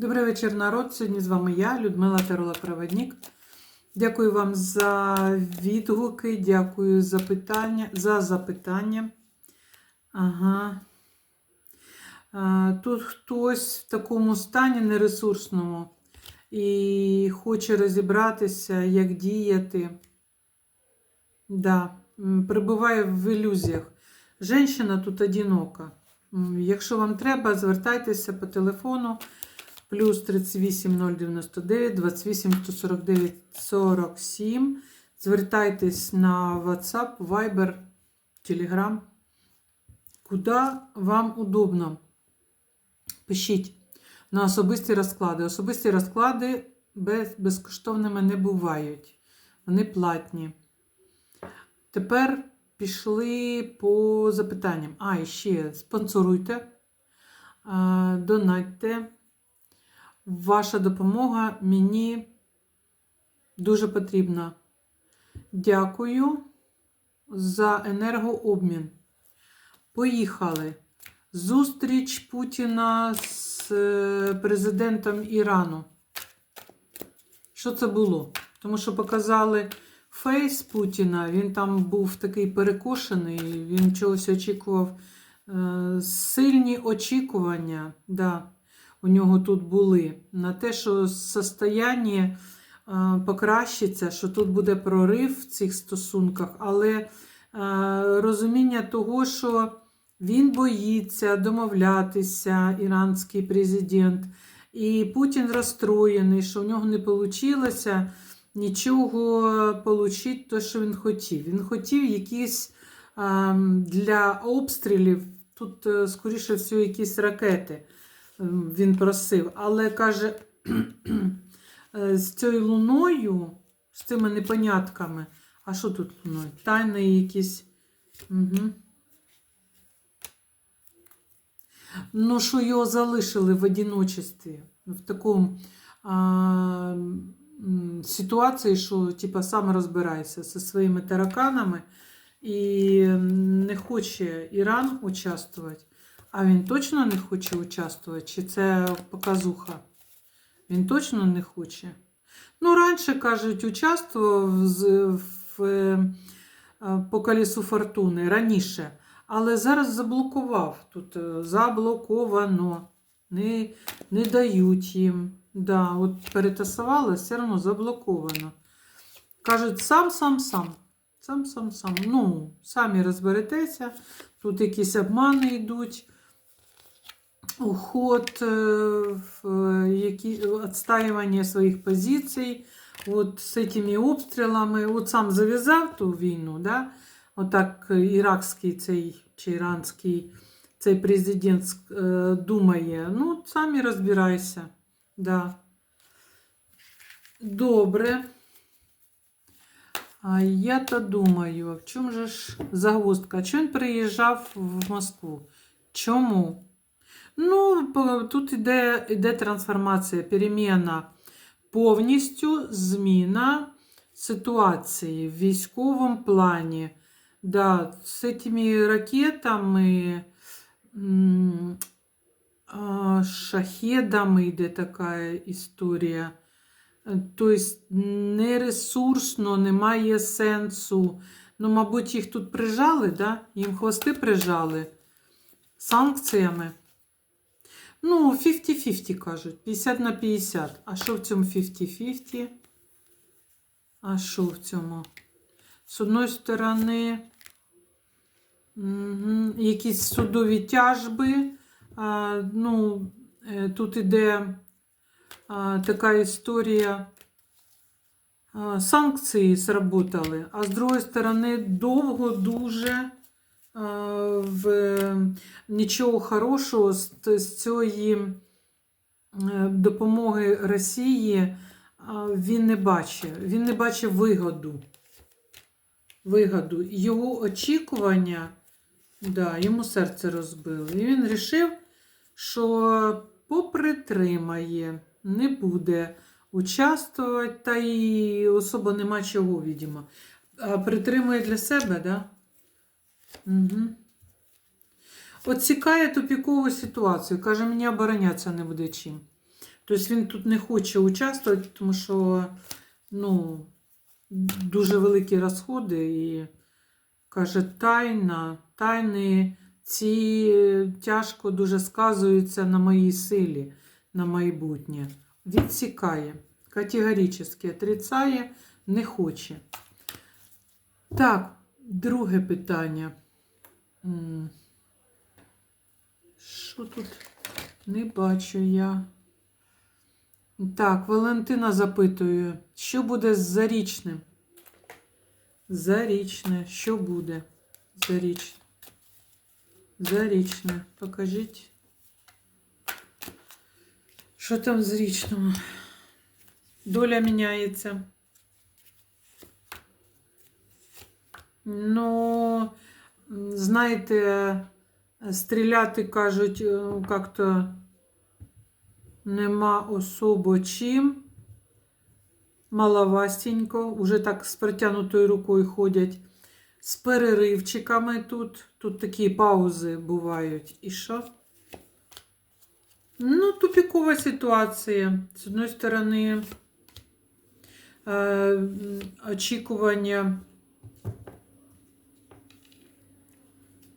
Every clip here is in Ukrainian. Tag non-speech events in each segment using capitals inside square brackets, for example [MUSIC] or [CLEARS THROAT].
Добрий вечір, народ. Сьогодні з вами я, Людмила Тарола Проводник. Дякую вам за відгуки, дякую за питання, за запитання. Ага. Тут хтось в такому стані нересурсному і хоче розібратися, як діяти. Да, перебуває в ілюзіях. Женщина тут одинока. Якщо вам треба, звертайтеся по телефону плюс 38 099 28 149 47. Звертайтесь на WhatsApp, Viber, Telegram. Куди вам удобно. Пишіть на особисті розклади. Особисті розклади без, безкоштовними не бувають. Вони платні. Тепер пішли по запитанням. А, і ще спонсоруйте, донатьте. Ваша допомога мені дуже потрібна. Дякую за енергообмін. Поїхали. Зустріч Путіна з е, президентом Ірану. Що це було? Тому що показали фейс Путіна, він там був такий перекошений, він чогось очікував. Е, Сильні очікування, да, у нього тут були. На те, що состояння е, покращиться, що тут буде прорив в цих стосунках, але е, розуміння того, що він боїться домовлятися, іранський президент, і Путін розстроєний, що в нього не вийшло нічого отримати, те, що він хотів. Він хотів якісь ем, для обстрілів, тут, е, скоріше всього, якісь ракети він просив. Але каже, [CLEARS THROAT] е, з цією луною, з цими непонятками, а що тут луною? Тайні якісь. Угу. Ну, що його залишили в одиночестві, в такому а, ситуації, що типа, сам розбирається зі своїми тараканами і не хоче Іран участвувати. А він точно не хоче участвувати? Чи це показуха? Він точно не хоче. Ну, раніше, кажуть, участвував в, е, по колесу фортуни раніше. Але зараз заблокував. Тут е, заблоковано. Не, не дають їм. Да, от перетасували, все одно заблоковано. Кажуть, сам, сам, сам. Сам, сам, сам. Ну, самі розберетеся. Тут якісь обмани йдуть. Уход, е, е, які, відстаювання своїх позицій. От з цими обстрілами. От сам зав'язав ту війну, да? Отак іракський цей чи іранський цей президент е, думає. Ну, самі розбирайся. Да. Добре. А я то думаю, в чому же ж загвоздка? Чому він приїжджав в Москву? Чому? Ну, тут іде, іде трансформація, переміна повністю зміна ситуації в військовому плані. Да, с этими ракетами, шахедами йде така історія. Тобто нересурсно, немає сенсу. Ну, мабуть, їх тут прижали, да? їм хвости прижали санкціями. Ну, 50-50 кажуть, 50 на 50. А що в цьому 50-50? А що в цьому? З одної сторони, якісь судові тяжби. А, ну, е, тут іде а, така історія. А, санкції сработали, а з другої сторони, довго дуже в, нічого хорошого з, з цієї е, допомоги Росії він не бачив. Він не бачив вигоду вигоду. Його очікування, да, йому серце розбило. І він вирішив, що попритримає, не буде участвувати, та й особо нема чого, відомо. Притримує для себе, да? Угу. Отсікає тупікову ситуацію. Каже, мені оборонятися не буде чим. Тобто він тут не хоче участвувати, тому що ну, дуже великі розходи і каже, тайна, тайни ці тяжко дуже сказуються на моїй силі на майбутнє. Відсікає. Категорично отрицає, не хоче. Так, друге питання. Що тут не бачу я? Так, Валентина запитує, що буде з зарічним? Зарічне, що буде? Зарічне. Зарічне. Покажіть. Що там з річного? Доля міняється. Ну, м, знаєте, стріляти кажуть, е, як-то нема особо чим. Маловастенько, уже так з протягнутою рукою ходять. З переривчиками тут. Тут такі паузи бувають. І що? Ну, тупікова ситуація. З одної сторони, е, очікування.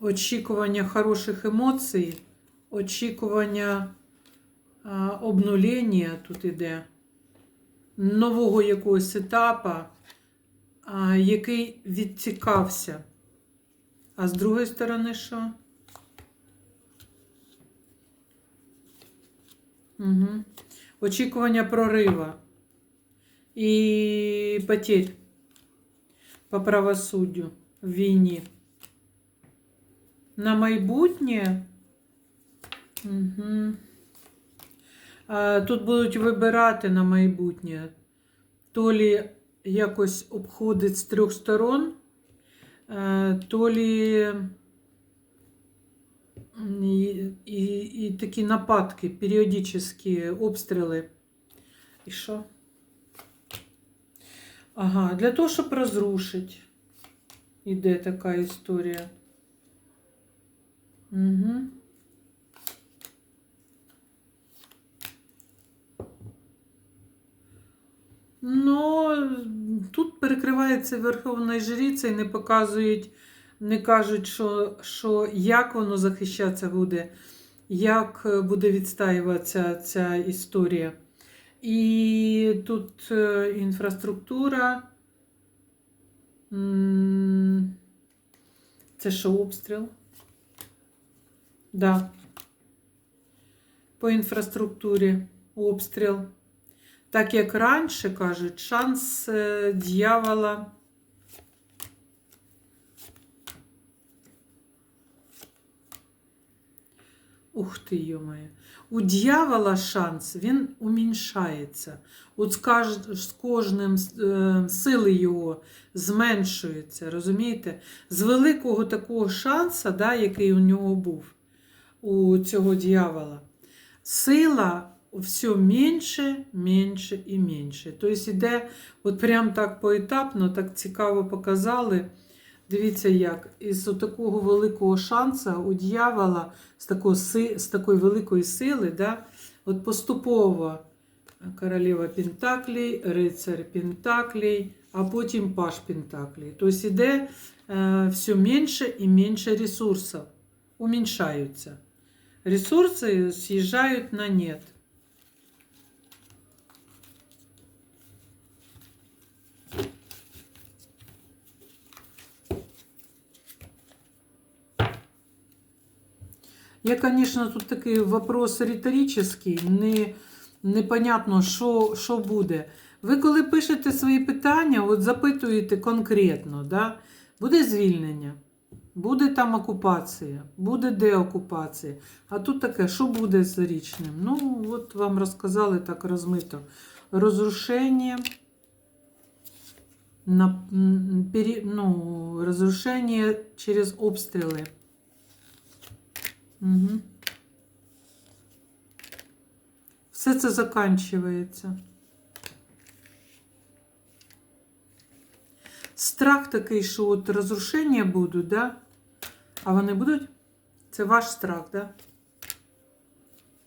Очікування хороших емоцій, очікування а, обнулення тут іде, нового якогось етапа, а, який відтікався. А з другої сторони, що? Угу. Очікування прорива і потерь по правосуддю в війні. На майбутнє. Угу. Тут будуть вибирати на майбутнє. То лі якось обходить з трьох сторон, е, то лі і, і, і такі нападки, періодичні обстріли. І що? Ага, для того, щоб розрушити. Іде така історія. Угу. Ну, тут перекривається Верховна Жриця і не показують, не кажуть, що, що як воно захищатися буде, як е, буде відстаюватися ця історія. І тут е, інфраструктура. Це що обстріл? Да. По інфраструктурі обстріл. Так як раніше кажуть, шанс е, дьявола. Ух ти, йомає. У дьявола шанс, він уміншається. От з, кожним е, сили його зменшуються, розумієте? З великого такого шанса, да, який у нього був, у цього дьявола, сила все менше, менше і менше. Тобто йде от прям так поетапно, так цікаво показали. Дивіться, як із такого великого шансу у дьявола, з, такого, з такої великої сили, да, от поступово королева Пентаклей, рицар Пентаклей, а потім паш Пентаклей. Тобто йде все менше і менше ресурсів, уменьшаються. Ресурси з'їжджають на нет. Я, конечно, тут такий вопрос риторичний, не, непонятно, що, що буде. Ви коли пишете свої питання, от запитуєте конкретно, да? буде звільнення, буде там окупація, буде деокупація. А тут таке, що буде з річним? Ну, от вам розказали так розмито. Розрушення, на, ну, розрушення через обстріли. Угу. Все це заканчується. Страх такий, що от розрушення будуть, да? А вони будуть? Це ваш страх, да?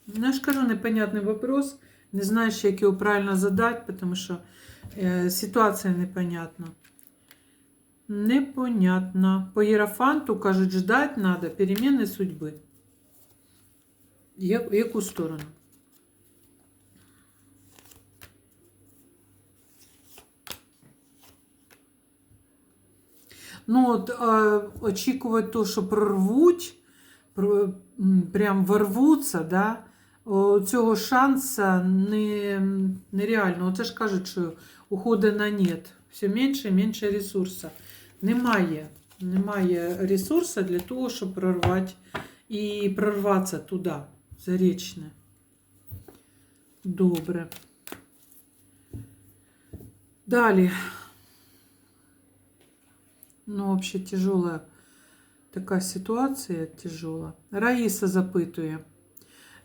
Ну, я ж кажу, непонятний вопрос, Не знаєш, як його правильно задати, тому що е, ситуація непонятна. Непонятно. По Єрофанту кажуть, ждать треба переміни судьби. Як, яку сторону? Ну, от, е, очікувати то, що прорвуть, про- прям ворвуться, да? О, цього шанса не, нереально. Оце ж кажуть, що уходи на нет. Все менше і менше ресурсу. Немає. Немає ресурсу для того, щоб прорвати і прорватися туди, Зарічне. Добре. Далі. Ну, вообще тяжела така ситуація тяжела. Раїса запитує.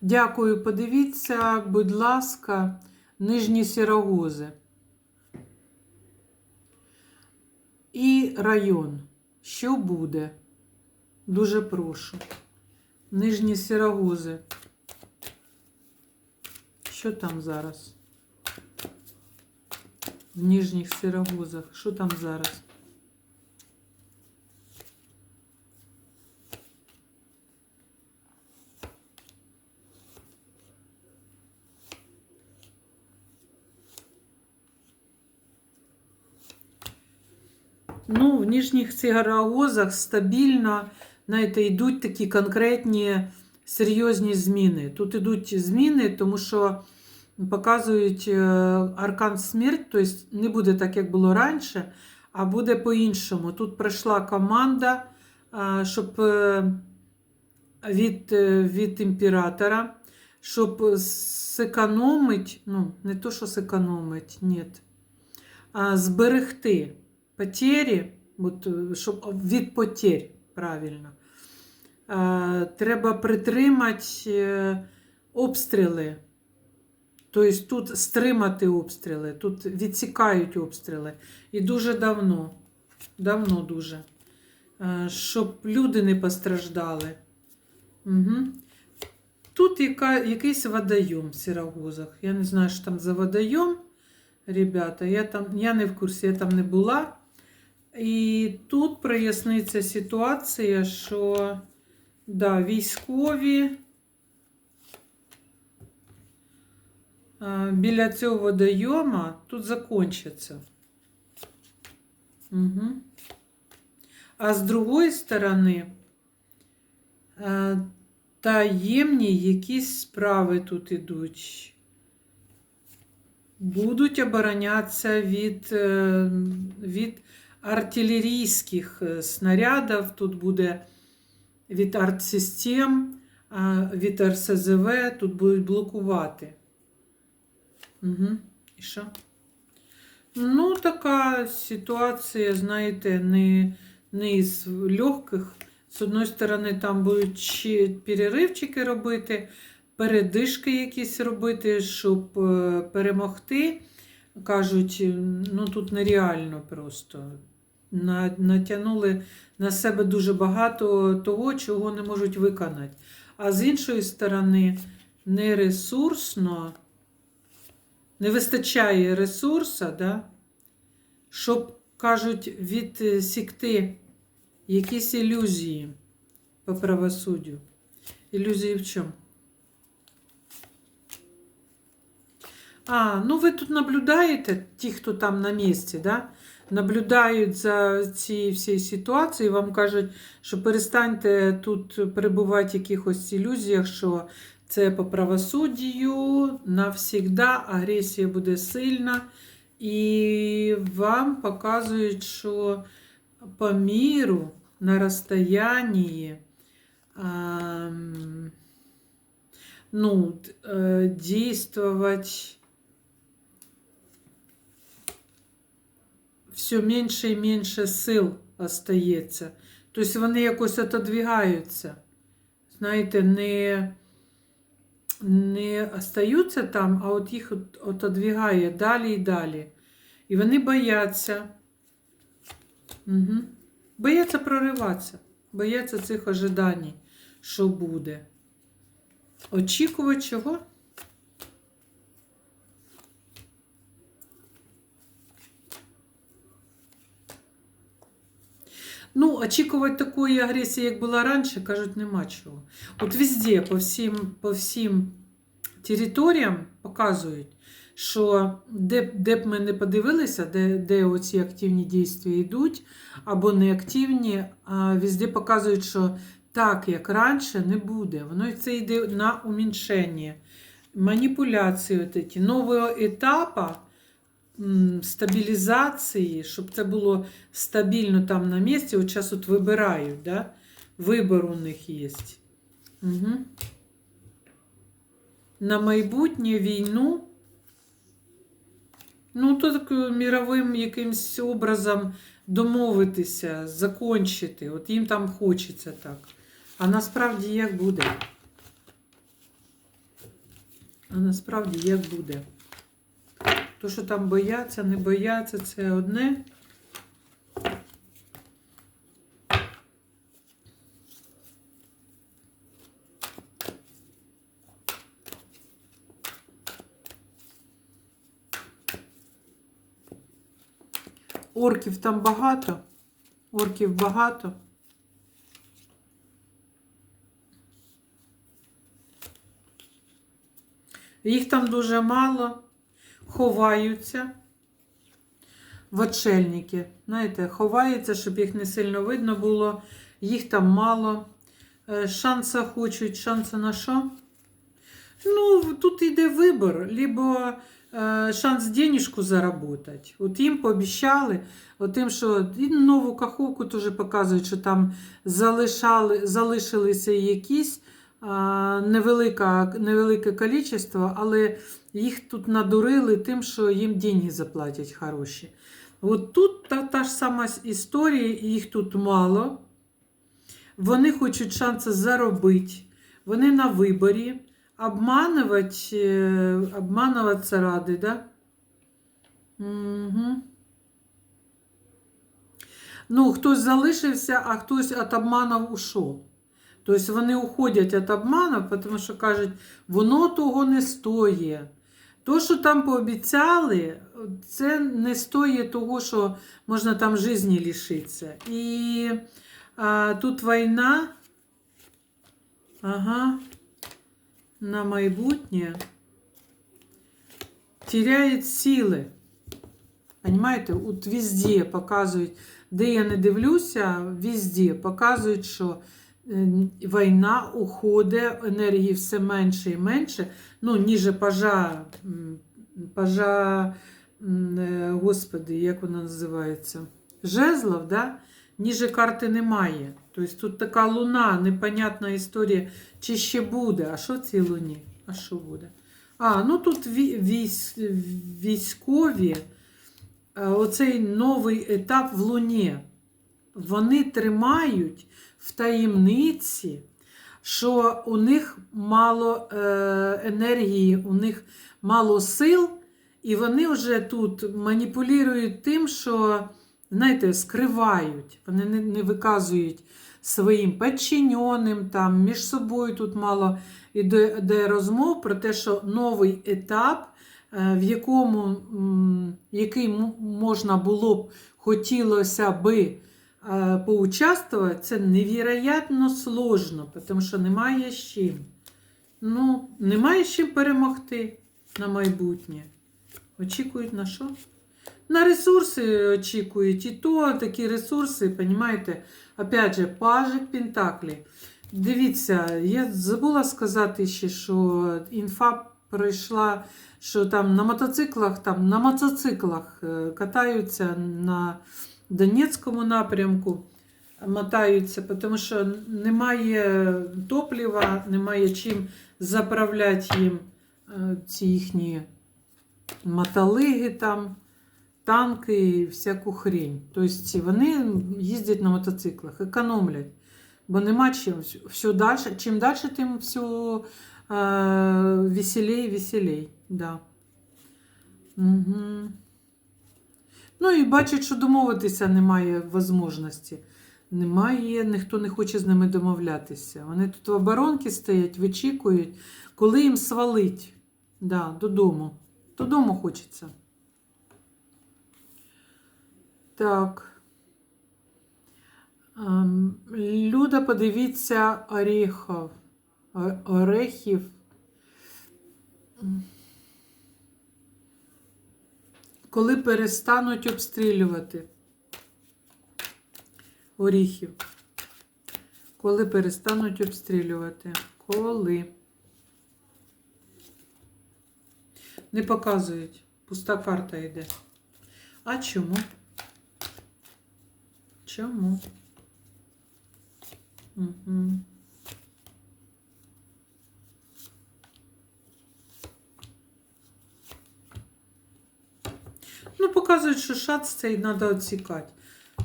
Дякую, подивіться, будь ласка, нижні сірогози. І район. Що буде? Дуже прошу. Нижні сірогози. Що там зараз? В нижніх сірогозах. Що там зараз? Ну, в нижніх сігарогозах стабільно, знаєте, йдуть такі конкретні серйозні зміни. Тут йдуть зміни, тому що показують е, аркан смерть, тобто не буде так, як було раніше, а буде по-іншому. Тут прийшла команда, е, щоб е, від, від імператора, щоб зекономить, ну, не то, що зекономить, ні, зберегти потері, от, е, щоб від потерь, правильно. Е, Треба притримати е, обстріли. Тобто тут стримати обстріли, тут відсікають обстріли. І дуже давно, давно дуже, щоб люди не постраждали. Угу. Тут яка, якийсь водойом в Сірогозах. Я не знаю, що там за водойом. Ребята, я там я не в курсі, я там не була. І тут проясниться ситуація, що да, військові біля цього водойома тут закончаться. Угу. А з другої сторони, таємні якісь справи тут ідуть будуть оборонятися від, е, від артилерійських е, снарядів. Тут буде від артсистем, від РСЗВ, тут будуть блокувати. Угу. І що? Ну, така ситуація, знаєте, не, не із легких. З одної сторони, там будуть ще переривчики робити, передишки якісь робити, щоб е, перемогти. Кажуть, ну тут нереально просто. На- Натягнули на себе дуже багато того, чого не можуть виконати. А з іншої сторони, нересурсно, не вистачає ресурсу, да? щоб, кажуть, відсікти якісь ілюзії по правосуддю. Ілюзії в чому? А, ну ви тут наблюдаєте, ті, хто там на місці, да? Наблюдають за цією всією ситуацією, вам кажуть, що перестаньте тут перебувати в якихось ілюзіях, що це по правосуддю, навсігда агресія буде сильна. І вам показують, що по міру на розстоянні ну, э, действовать все менше і менше сил остається. Тобто вони якось отодвигаються. Знаєте, не, не остаються там, а от їх от- отодвигає далі і далі. І вони бояться. Угу. Бояться прориватися, бояться цих ожиданій, що буде. Очікувати чого? Ну, очікувати такої агресії, як була раніше, кажуть, нема чого. От везде, по всім, по всім територіям показують, що де, де б ми не подивилися, де, де оці активні дії йдуть, або неактивні, а везде показують, що так, як раніше, не буде. Воно це йде на уміншення. Эти, нового етапу стабілізації, щоб це було стабільно там на місці. От зараз от вибирають, да? вибор у них є. Угу. На майбутнє війну. Ну, так е, міровим якимсь образом домовитися, закончити. От їм там хочеться так. А насправді як буде? А насправді як буде? То, що там бояться, не бояться, це одне. Орків там багато. Орків багато. Їх там дуже мало, ховаються в. Знаєте, ховаються, щоб їх не сильно видно було. Їх там мало. Е, Шанса хочуть, шанси на що? Ну, тут йде вибір, либо е, шанс денежку заработать. От їм пообіцяли, от тим, що і нову каховку теж показують, що там залишали, залишилися якісь а, невелика, невелике кількість, але їх тут надурили тим, що їм деньги заплатять хороші. От тут та, та ж сама історія, їх тут мало. Вони хочуть шанси заробити. Вони на виборі. Обманувати, е, обмануватися ради, да? Угу. Ну, хтось залишився, а хтось від обманів ушов. Тобто вони уходять від обману, тому що кажуть, воно того не стоїть. То, що там пообіцяли, це не стоїть того, що можна там житті лишитися. І а, тут війна. Ага. На майбутнє теряет сили. Понимаєте, от везде показують, де я не дивлюся, везде показують, що війна уходить, енергії все менше і менше. Ну, ніже пажа, пажа, е, господи, як вона називається? Жезлов, да? Ніже карти немає. Тобто тут така луна, непонятна історія, чи ще буде. А що в цій луні? А що буде? А, ну тут вій- військові, е, оцей новий етап в луні. Вони тримають в таємниці, що у них мало е, енергії, у них мало сил, і вони вже тут маніпулюють тим, що, знаєте, скривають, вони не, виказують своїм підчиненим, там, між собою тут мало іде, іде розмов про те, що новий етап, е, в якому який можна було б хотілося би е, поучаствувати, це невероятно сложно, тому що немає з чим. Ну, немає з чим перемогти на майбутнє. Очікують на що? На ресурси очікують. І то такі ресурси, розумієте, опять же, пажик Пентаклі. Дивіться, я забула сказати ще, що інфа пройшла, що там на мотоциклах, там на мотоциклах е, катаються на Донецькому напрямку, мотаються, тому що немає топлива, немає чим заправляти їм е, ці їхні мотолиги там танки і всяку хрень. Тобто вони їздять на мотоциклах, економлять, бо нема чим. Все далі, чим далі, тим все веселей, веселей. Да. Угу. Ну і бачать, що домовитися немає можливості. Немає, ніхто не хоче з ними домовлятися. Вони тут в оборонці стоять, вичікують, коли їм свалить да, додому. Додому хочеться. Так. Ем, Люда, подивіться орехов. Орехів. Коли перестануть обстрілювати оріхів. Коли перестануть обстрілювати. Коли. Не показують. Пуста карта йде. А чому? Чому? Угу. Ну, показують, що шац цей треба відсікати.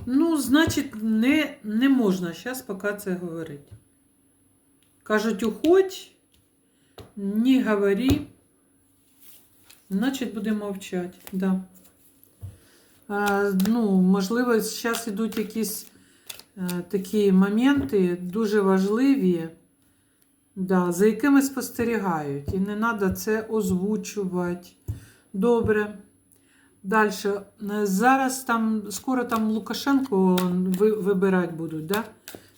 Ну, значить, не, не можна зараз поки це говорити. Кажуть, уходь, не говори. Значить, будемо мовчати. Да. А, ну, можливо, зараз йдуть якісь е, такі моменти дуже важливі, да, за якими спостерігають. І не треба це озвучувати. Добре. Далі. Зараз там, скоро там Лукашенко вибирати будуть, да?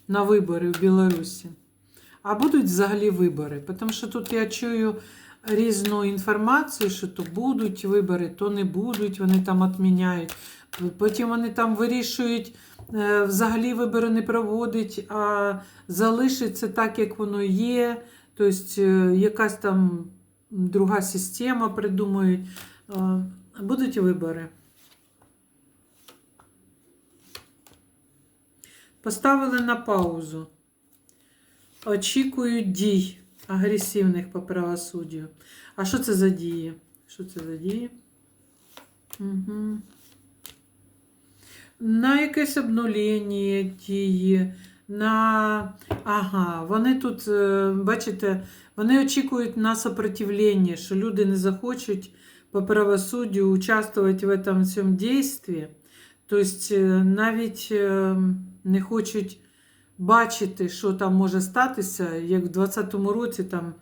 на вибори в Білорусі. А будуть взагалі вибори. Тому що тут я чую різну інформацію, що то будуть вибори, то не будуть, вони там відміняють. Потім вони там вирішують е, взагалі вибори не проводить, а залишиться так, як воно є. Тобто е, якась там друга система придумають. Будуть вибори. Поставили на паузу. Очікують дій агресивних по правосуддю. А що це за дії? Що це за дії? Угу. На якесь обнулення дії, на. Ага, вони тут, е, бачите, вони очікують на сопротивлення, що люди не захочуть по правосуддю участвувати в этом цьому дійстві. Тобто е, навіть е, не хочуть бачити, що там може статися, як в 20-му році там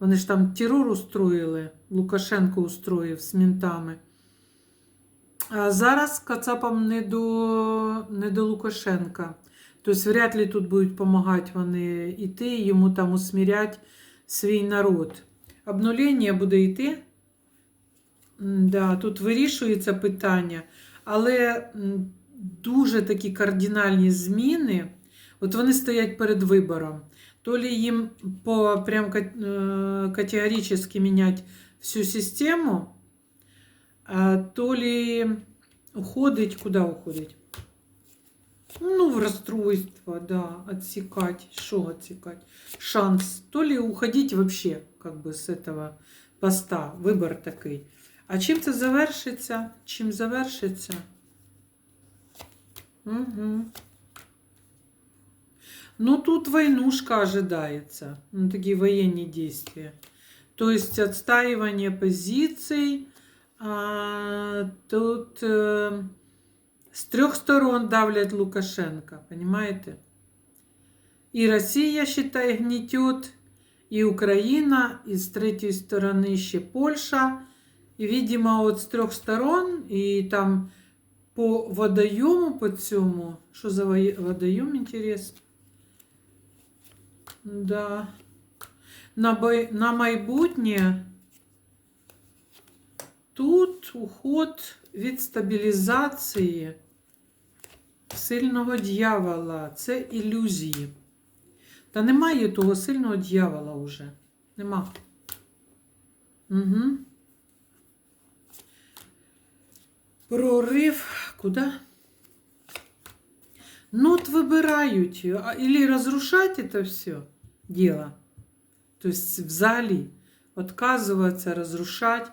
вони ж там терор устроїли, Лукашенко устроїв з мінтами. А зараз Кацапам не до, не до Лукашенка. Тобто, вряд ли тут будуть допомагати вони йти, йому там усмірять свій народ. Обнулення буде йти. Да, тут вирішується питання, але дуже такі кардинальні зміни. От вони стоять перед вибором. То ли їм по прям е, категорично міняти всю систему, то ли уходить, куди уходить? Ну, в расстройство, да, отсекать. Что отсекать? Шанс. То ли уходить вообще, как бы, с этого поста. Вибор такий. А чим це завершиться? Чим завершиться? Угу. Ну, тут войнушка ожидается. Ну, такие военные действия. То есть отстаивание позиций. А, тут э, с трех сторон давлять Лукашенко, понимаете? И Россия, считай, гнетет, и Украина, и с третьей стороны еще Польша. И, видимо, от с трех сторон, и там по водойому по цьому. Що за водойом, интересно? Да. На, бай... на майбутнє тут уход від стабілізації сильного дьявола. Це ілюзії. Та немає того сильного дьявола вже. Нема. Угу. Прорив. Куди? Ну, от вибирають. А, Или разрушать это все дело. То есть взагалі отказываться, разрушать,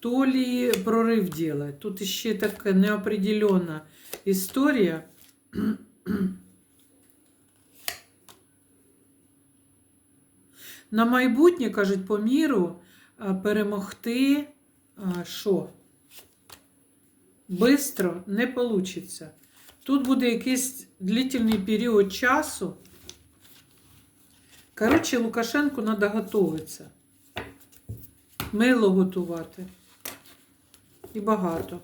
то ли прорыв делать. Тут ще така неопределенна історія. На майбутнє, кажуть, по міру а, перемогти а, що? Бистро не вийде. Тут буде якийсь длительний період часу. Коротше, Лукашенку треба готуватися. Мило готувати. І багато.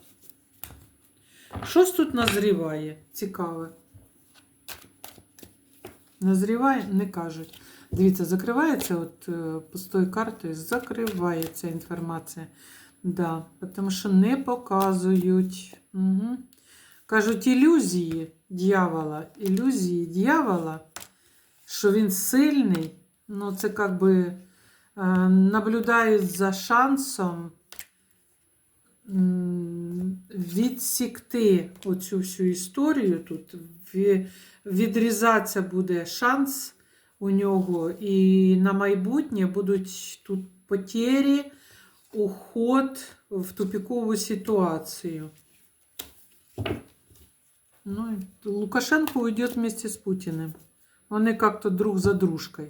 Щось тут назріває цікаве. Назріває, не кажуть. Дивіться, закривається от е, пустою картою, закривається інформація. Да, тому що не показують. Угу. Кажуть, ілюзії дьявола, ілюзії дьявола, що він сильний, ну це як би е, наблюдають за шансом відсікти оцю всю історію тут, відрізатися буде шанс у нього, і на майбутнє будуть тут потері, уход в тупикову ситуацію. Ну, Лукашенко уйдет вместе с Путиным. Вони как-то друг за дружкой.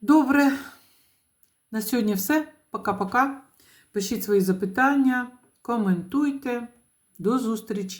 Добре. На сьогодні все. Пока-пока. Пишіть свої запитання, коментуйте. До зустрічі!